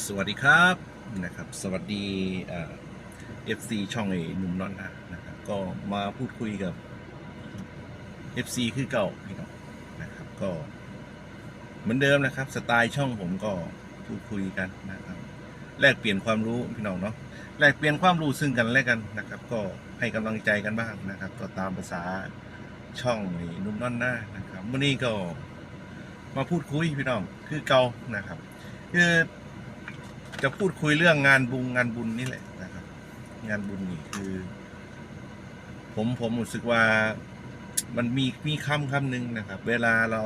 สวัสดีครับนะครับ สวัสดีเอฟซีช่องไอ้หนุ่มนอนนะนะครับก็มาพูดคุยกับ FC คือเก่าพี่น้องนะครับ ก็เหมือนเดิมนะครับ สไตล์ช่องผมก็พูดคุยกันนะครับ แลกเปลี่ยนความรู้พี่น้องเนาะแลกเปลี่ยนความรู้ซึ่งกันและกันนะครับ ก็ให้กำลังใจกันบ้างนะครับ ก็ตามภาษาช่องไอ้หนุ่มนอนหน้านะครับวันนี้ก็มาพูดคุยพี่น้องคือเก่านะครับคือ จะพูดคุยเรื่องงานบุญงานบุญนี่แหละนะครับ งานบุญนี่คือ ผมผมรู้สึกว่ามันมีมีคำคำหนึ่งนะครับ เวลาเรา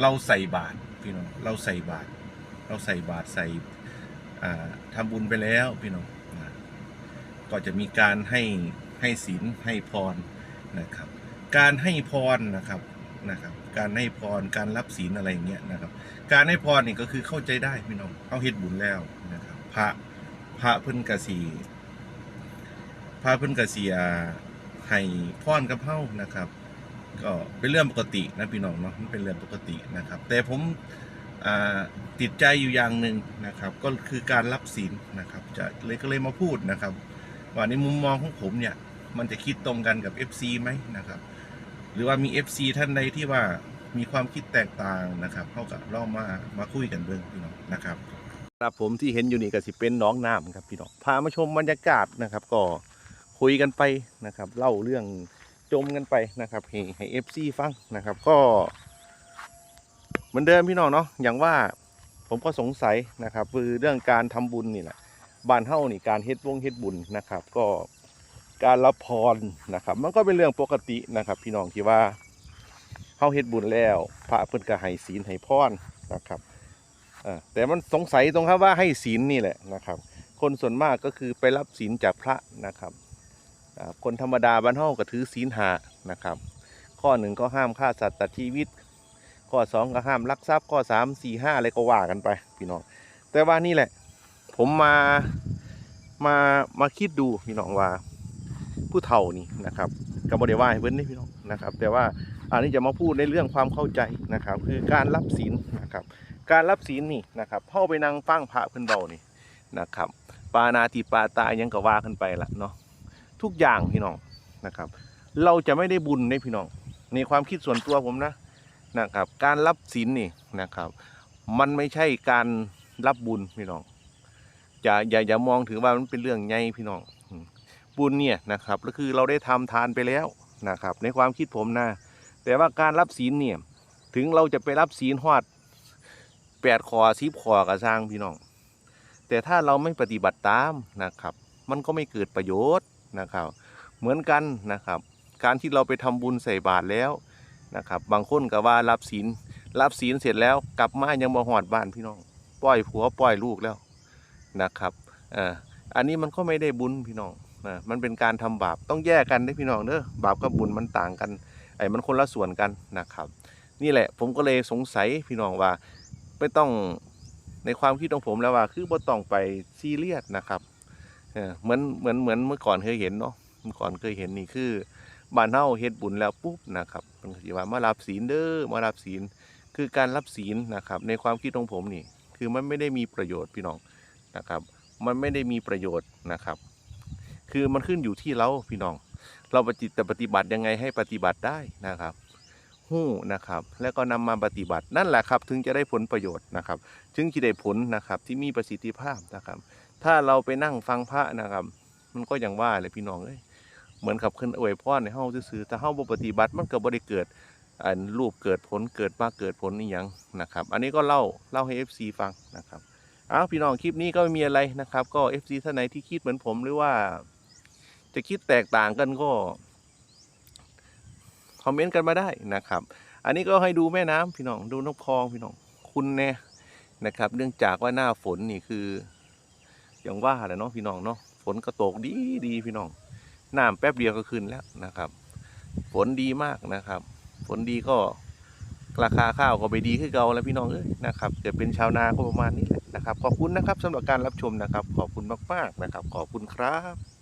เราใส่บาตรพี่น้องเราใส่บาตรเราใส่บาตรใส่อ่าทำบุญไปแล้วพี่น้องนะก็จะมีการให้ให้ศีลให้พรนะครับ การให้พรนะครับ นะครับการให้พรการรับศีลอะไรอย่างเงี้ยนะครับ การให้พรนี่ก็คือเข้าใจได้พี่น้องเขาเฮ็ดบุญแล้วนะครับพระพระเพิ่นกสีพระเพิ่นกสีให้พรกับเฮานะครับ ก็เป็นเรื่องปกตินะพี่น้องเนาะมันเป็นเรื่องปกตินะครับ แต่ผมติดใจอยู่อย่างหนึ่งนะครับ ก็คือการรับศีลนะครับ จะเลยก็เลยมาพูดนะครับ ว่าในมุมมองของผมเนี่ยมันจะคิดตรงกันกับ FC ไหมนะครับ หรือว่ามี FC ท่านใดที่ว่ามีความคิดแตกต่างนะครับเข้ากับล่องมามาคุยกันเบื้องพี่น้องนะครับครับผมที่เห็นอยู่นี่ก็สิเป็นน้องน้ำครับพี่น้องพามาชมบรรยากาศนะครับ ก็คุยกันไปนะครับ เล่าเรื่องจมกันไปนะครับให้ให้ FC ฟังนะครับก็เหมือนเดิมพี่น้องเนาะอย่างว่าผมก็สงสัยนะครับคือเรื่องการทำบุญนี่แหละบ้านเฮ้านี่การเฮ็ดวงเฮ็ดบุญนะครับ ก็ การรับพรนะครับ มันก็เป็นเรื่องปกตินะครับ พี่น้องที่ว่าเฮาเฮ็ดบุญแล้ว พระเพิ่นก็ให้ศีลให้พรนะครับแต่มันสงสัยตรงครับว่าให้ศีลนี่แหละนะครับ คนส่วนมากก็คือไปรับศีลจากพระนะครับ คนธรรมดาบ้านเฮาก็ถือศีลหานะครับ ข้อหนึ่งก็ห้ามฆ่าสัตว์ตัดชีวิต ข้อสองก็ห้ามลักทรัพย์ข้อสามสี่ห้าอะไรก็ว่ากันไปพี่น้อง แต่ว่านี่แหละ ผมมามามาคิดดูพี่น้องว่า ผู้เฒ่านี่นะครับก็บ่ได้ว่าให้เพิ่นนี่พี่น้องนะครับ แต่ว่าอันนี้จะมาพูดในเรื่องความเข้าใจนะครับ คือการรับศีลนะครับ การรับศีลนี่นะครับเข้าไปนั่งฟังพระเพิ่นเบานี่นะครับ ปานาติปาตายังก็ว่าขึ้นไปละเนาะทุกอย่างพี่น้องนะครับ เราจะไม่ได้บุญในพี่น้องในความคิดส่วนตัวผมนะนะครับ การรับศีลนี่นะครับ มันไม่ใช่การรับบุญพี่น้องอย่าอย่าอย่ามองถึงว่ามันเป็นเรื่องใหญ่พี่น้อง บุญเนี่ยนะครับก็คือเราได้ทำทานไปแล้วนะครับในความคิดผมนะแต่ว่าการรับศีลเนี่ยถึงเราจะไปรับศีลหอดแปดขอสิบขอกระสร้างพี่น้อง แต่ถ้าเราไม่ปฏิบัติตามนะครับ มันก็ไม่เกิดประโยชน์นะครับ เหมือนกันนะครับ การที่เราไปทำบุญใส่บาตรแล้วนะครับ บางคนก็ว่ารับศีลรับศีลเสร็จแล้วกลับมายังมาหอดบ้านพี่น้องปล่อยผัวปล่อยลูกแล้วนะครับอ่ออันนี้มันก็ไม่ได้บุญพี่น้อง นะมันเป็นการทำบาปต้องแยกกันได้พี่น้องเด้อบาปกับบุญมันต่างกันไอ้มันคนละส่วนกันนะครับ นี่แหละผมก็เลยสงสัยพี่น้องว่าไม่ต้องในความคิดของผมแล้วว่าคือบ่ต้องไปซีเรียสนะครับเออเหมือนเหมือนเหมือนเมื่อก่อนเคยเห็นเนาะเมื่อก่อนเคยเห็นนี่คือบ้านเฮาเฮ็ดบุญแล้วปุ๊บนะครับมันก็สิว่ามารับศีลเด้อมารับศีลคือการรับศีลนะครับ ในความคิดของผมนี่ คือมันไม่ได้มีประโยชน์พี่น้องนะครับ มันไม่ได้มีประโยชน์นะครับ คือมันขึ้นอยู่ที่เราพี่น้อง เราปฏิจะปฏิบัติยังไงให้ปฏิบัติได้นะครับหู้นะครับ แล้วก็นำมาปฏิบัตินั่นแหละครับ ถึงจะได้ผลประโยชน์นะครับ ถึงจะได้ผลนะครับที่มีประสิทธิภาพนะครับ ถ้าเราไปนั่งฟังพระนะครับ มันก็อย่างว่าเลยพี่น้องเอ้ยเหมือนกับขึ้นอวยพรในเฮาซื่อๆถ้าเฮาบ่ปฏิบัติมันก็บ่ได้เกิดอันรูปเกิดผลเกิดมาเกิดผลนี่ยังนะครับ อันนี้ก็เล่าเล่าให้ FC ฟังนะครับอ้าวพี่น้องคลิปนี้ก็ไม่มีอะไรนะครับ ก็ FC ท่านไหนที่คิดเหมือนผมหรือว่า จะคิดแตกต่างกันก็คอมเมนต์กันมาได้นะครับ อันนี้ก็ให้ดูแม่น้ำพี่น้องดูนกคลองพี่น้องคุณแน่นะครับ เนื่องจากว่าหน้าฝนนี่คือ อย่างว่าแหละเนาะพี่น้องเนาะฝนก็ตกดีดีพี่น้องน้ำแป๊บเดียวก็ขึ้นแล้วนะครับ ฝนดีมากนะครับ ฝนดีก็ราคาข้าวก็ไปดีขึ้นเก่าแล้วพี่น้องเอ้ยนะครับเกิดเป็นชาวนาก็ประมาณนี้แหละนะครับ ขอบคุณนะครับสำหรับการรับชมนะครับ ขอบคุณมากๆนะครับ ขอบคุณครับ